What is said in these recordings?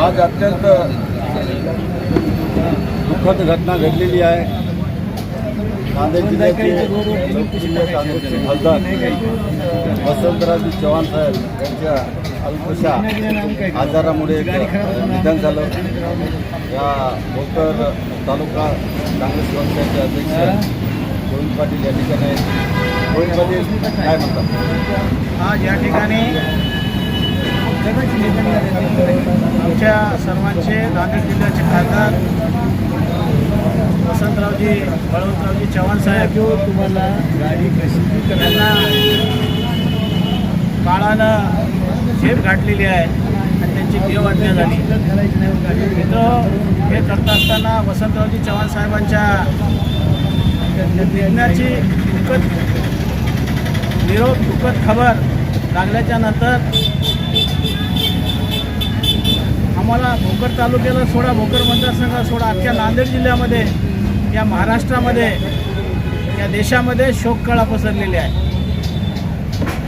आज अत्यंत दुःखद घटना घडलेली आहे. नांदेड जिल्ह्याचे लोकप्रिय काँग्रेसचे खासदार वसंतरावजी चव्हाण साहेब यांच्या अल्पशा आजारामुळे एक निधन झालं. या भोकर तालुका काँग्रेस पक्षाचे अध्यक्ष गोविंद पाटील या ठिकाणी गोविंद पाटील काय म्हणतात आज या ठिकाणी आमच्या सर्वांचे नांदेड जिल्ह्याचे खासदार वसंतरावजी बळवंतरावजी चव्हाण साहेब. तुम्हाला गाडी कशी त्यांना काळानं झेप गाठलेली आहे आणि त्यांची देवआज्ञा झाली. मित्र हे करत असताना वसंतरावजी चव्हाण साहेबांच्या निधनाची दुःखद निरोप दुःखद खबर लागल्याच्या नंतर आम्हाला भोकर तालुक्याला सोडा भोकर मतदारसंघात सोडा अख्ख्या नांदेड जिल्ह्यामध्ये या महाराष्ट्रामध्ये या देशामध्ये शोककळा पसरलेली आहे.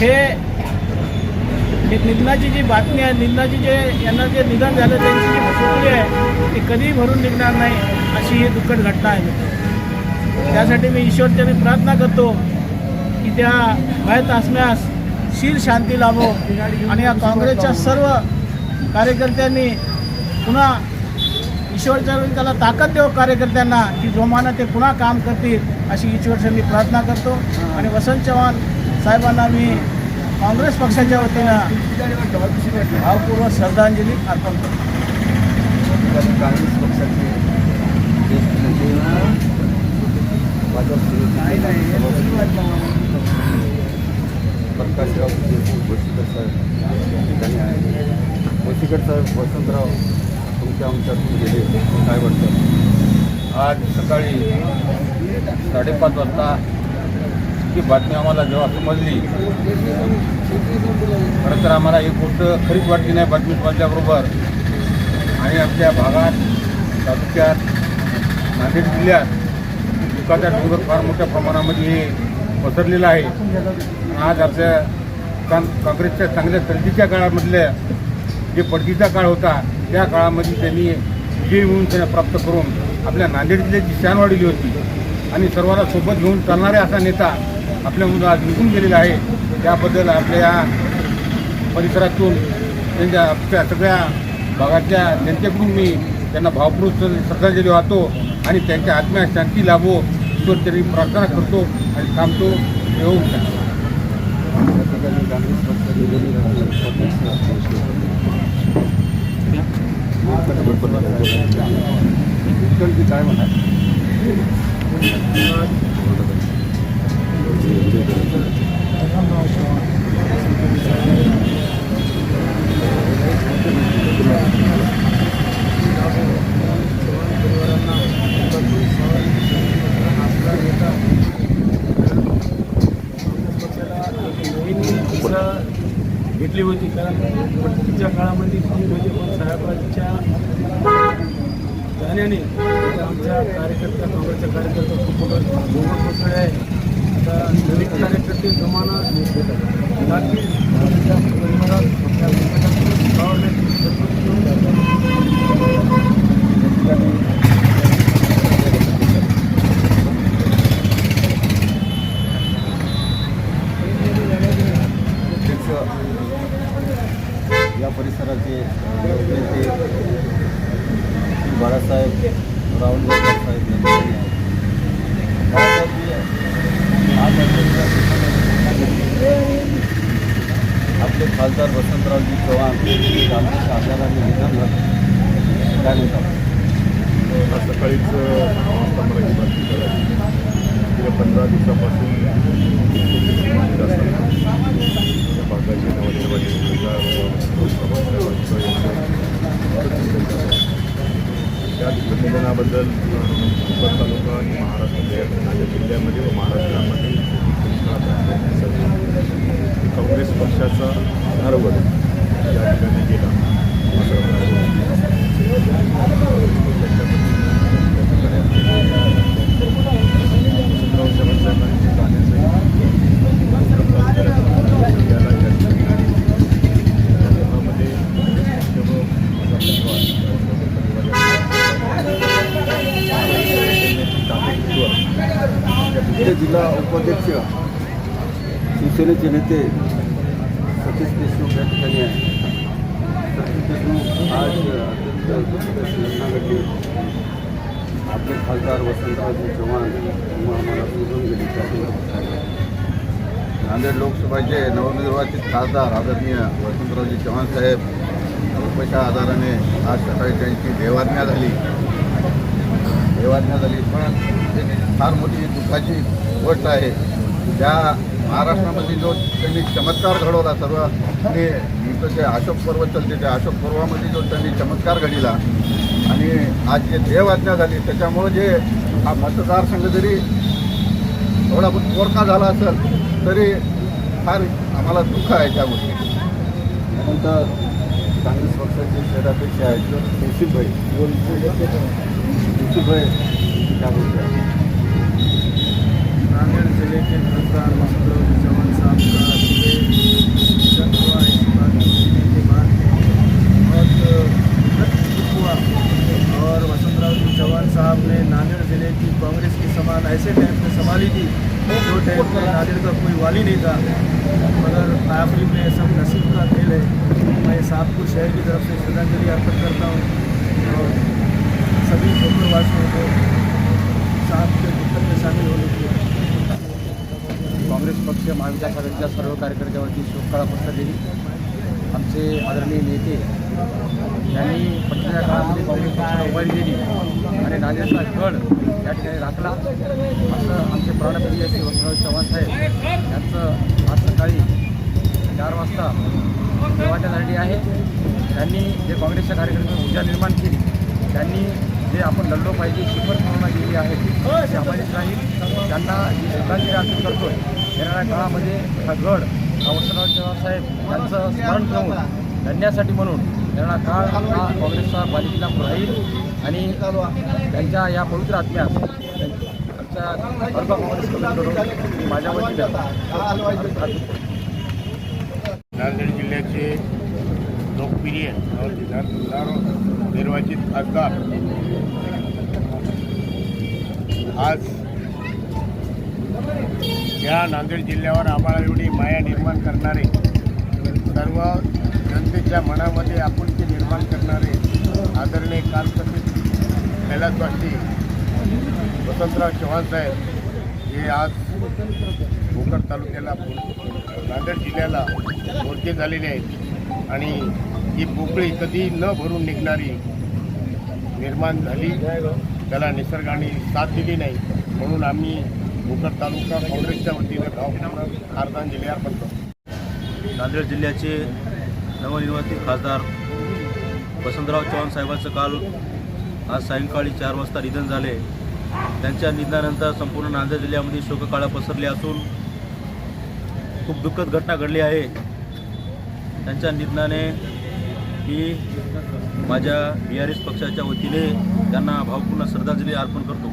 हे निधनाची जी बातमी आहे निधनाची जे यांना जे निधन झालं त्यांची जी सुटली आहे ती कधीही भरून निघणार नाही अशी ही दुःखद घटना आहे. त्यासाठी मी ईश्वरच्या प्रार्थना करतो की त्या मयत आसम्यास शील शांती लाभो. आणि या काँग्रेसच्या सर्व कार्यकर्त्यांनी पुन्हा ईश्वरच्या त्याला ताकद देव कार्यकर्त्यांना की जोमानं ते पुन्हा काम करतील अशी ईश्वरच्या मी प्रार्थना करतो. आणि वसंत चव्हाण साहेबांना मी काँग्रेस पक्षाच्या वतीनं भावपूर्वक श्रद्धांजली अर्पण करतो. काँग्रेस पक्षाचे भाजप प्रकाशराव भोसीकर साहेब. ठिकाणी आहे भोसीकर साहेब वसंतराव तुमच्या आमच्यातून गेले. काय वाटतं? आज सकाळी साडेपाच वाजता ही बातमी आम्हाला जेव्हा समजली खरं तर आम्हाला ही गोष्ट खरीच वाटली नाही बातमी समजल्याबरोबर. आणि आमच्या भागात तालुक्यात नांदेड जिल्ह्यात दुःखाचा डोंगर फार मोठ्या प्रमाणामध्ये हे पसरलेलं आहे. आज आपल्या काँ काँग्रेसच्या चांगल्या सर्दीच्या काळामधल्या जे पडतीचा काळ होता त्या काळामध्ये त्यांनी विजयी म्हणून त्यांना प्राप्त करून आपल्या नांदेड जिल्ह्याची शान वाढली होती आणि सर्वांना सोबत घेऊन चालणारा असा नेता आपल्यामधून आज निघून गेलेला आहे. त्याबद्दल आपल्या या परिसरातून त्यांच्या आपल्या सगळ्या भागाच्या जनतेकडून मी त्यांना भावपूर्वक श्रद्धांजली वाहतो आणि त्यांच्या आत्म्या शांती लाभो ईश्वर तरी प्रार्थना करतो आणि थांबतो. येऊन ठिकाणी काँग्रेस पक्षाचे अध्यक्ष काय म्हणा घेतली होती कारण पडतीच्या काळामध्ये श्री म्हणजे साहेबांच्या जाण्याने म्हणजे आमच्या कार्यकर्त्या काँग्रेसच्या कार्यकर्ता खूप मोठा जोमात कोसळले आहे. आता नवीन कार्यकर्ते जमाना बाकी आमच्या परिवारात आपल्या घटकातून गावाला अध्यक्ष या परिसराचे नेते बाळासाहेब रावण साहेब या आपले खासदार वसंतरावजी चव्हाण आमच्या आमदारांनी निधन झालं काय म्हणतात सकाळीच पंधरा ही बातमी गेल्या पंधरा दिवसापासून त्या भागाचे नवनिर्वाचित त्याच निधनाबद्दल उत्तर तालुका आणि महाराष्ट्रामध्ये नांदेड जिल्ह्यामध्ये व महाराष्ट्रामध्ये काँग्रेस पक्षाचा धारवड या ठिकाणी गेला आमचे जिल्हा उपाध्यक्ष शिवसेनेचे नेते सतीश देशमुख या ठिकाणी आहे सतीश देशमुख आज अत्यंत घटना घडली. आपले खासदार वसंतराव चव्हाण आम्हाला निवडून गेले नांदेड लोकसभाचे नवनिर्वाचित खासदार आदरणीय वसंतरावजी चव्हाण साहेब अल्पशा आधाराने आज सकाळी त्यांची देवाज्ञा झाली. देवाज्ञा झाली पण फार मोठी दुःखाची गोष्ट आहे. त्या महाराष्ट्रामध्ये जो त्यांनी चमत्कार घडवला सर्व ते जे अशोक पर्व चलते त्या अशोक पर्वामध्ये जो त्यांनी चमत्कार घडीला आणि आज जे देवाज्ञा झाली त्याच्यामुळं जे हा मतदारसंघ जरी थोडा बहुत पोरका झाला असेल तरी फार आम्हाला दुःख आहे त्या गोष्टी. त्यानंतर काँग्रेस पक्षाचे शहराध्यक्ष आहेत कौशिकभाई कौशिकभाई काय ज़िले के खासदार वसंतराव चौहान साहब का निधन हुआ। इस बात के बाद बहुत हुआ। और वसंतराव चौहान साहब ने नांदेड़ ज़िले की कांग्रेस की समान ऐसे टाइम पे संभाली थी, जो टाइम पे नांदेड़ का कोई वाली नहीं था। मगर आखिरी में सब नसीब का खेल है। मैं साहब को शहर की तरफ़ से श्रद्धांजलि अर्पित करता हूँ। और सभी ठोकरवासियों को साहब के दुःख में शामिल होने की काँग्रेस पक्ष महाविकास आघाडीच्या सर्व कार्यकर्त्यावरती पुस्तक पसरलेली आमचे आदरणीय नेते यांनी पक्षाच्या काळामध्ये काँग्रेस पक्षाला उभारी दिली. आणि राजाचा गड या ठिकाणी राखला. असं आमचे प्राणप्रिय श्री वसंतराव चव्हाण साहेब यांचं आज सकाळी चार वाजता वाटण्यासाठी आहे. त्यांनी जे काँग्रेसच्या कार्यकर्त्यांनी ऊर्जा निर्माण केली त्यांनी जे आपण लढलो पाहिजे शिखर पूर्ण गेली आहे ती अबाधित राहील त्यांना जी श्रद्धांजली अर्पण करतोय येणाऱ्या काळामध्ये हा गड हा साहेब यांचं स्मरण ठेवून धरण्यासाठी म्हणून येणारा काळ हा काँग्रेसचा बालिकेला राहील आणि त्यांच्या या पवित्र आत्म्यास आमच्या अर्बा काँग्रेस कमिटीकडून माझ्या नांदेड जिल्ह्याचे लोकप्रिय निर्वाचित खासदार. आज या नांदेड जिल्ह्यावर आम्हाला एवढी माया निर्माण करणारे सर्व जनतेच्या मनामध्ये आपुलकी निर्माण करणारे आदरणीय कालकथित कैलासवासी वसंतराव चव्हाण साहेब हे आज भोकर तालुक्याला नांदेड जिल्ह्याला मोर्चे झालेले आहेत. आणि ही पोकळी कधी न भरून निघणारी निर्माण झाली त्याला निसर्गाने साथ दिली नाही म्हणून आम्ही भोकर तालुका काँग्रेसच्या वतीने भावपूर्ण आर्धांजली अर्पण करतो. नांदेड जिल्ह्याचे नवनिर्वाचित खासदार वसंतराव चव्हाण साहेबांचं काल आज सायंकाळी चार वाजता निधन झाले. त्यांच्या निधनानंतर संपूर्ण नांदेड जिल्ह्यामध्ये शोककाळा पसरली असून खूप दुःखद घटना घडली आहे. त्यांच्या निधनाने मी माझ्या बी आर एस पक्षाच्या वतीने त्यांना भावपूर्ण श्रद्धांजली अर्पण करतो.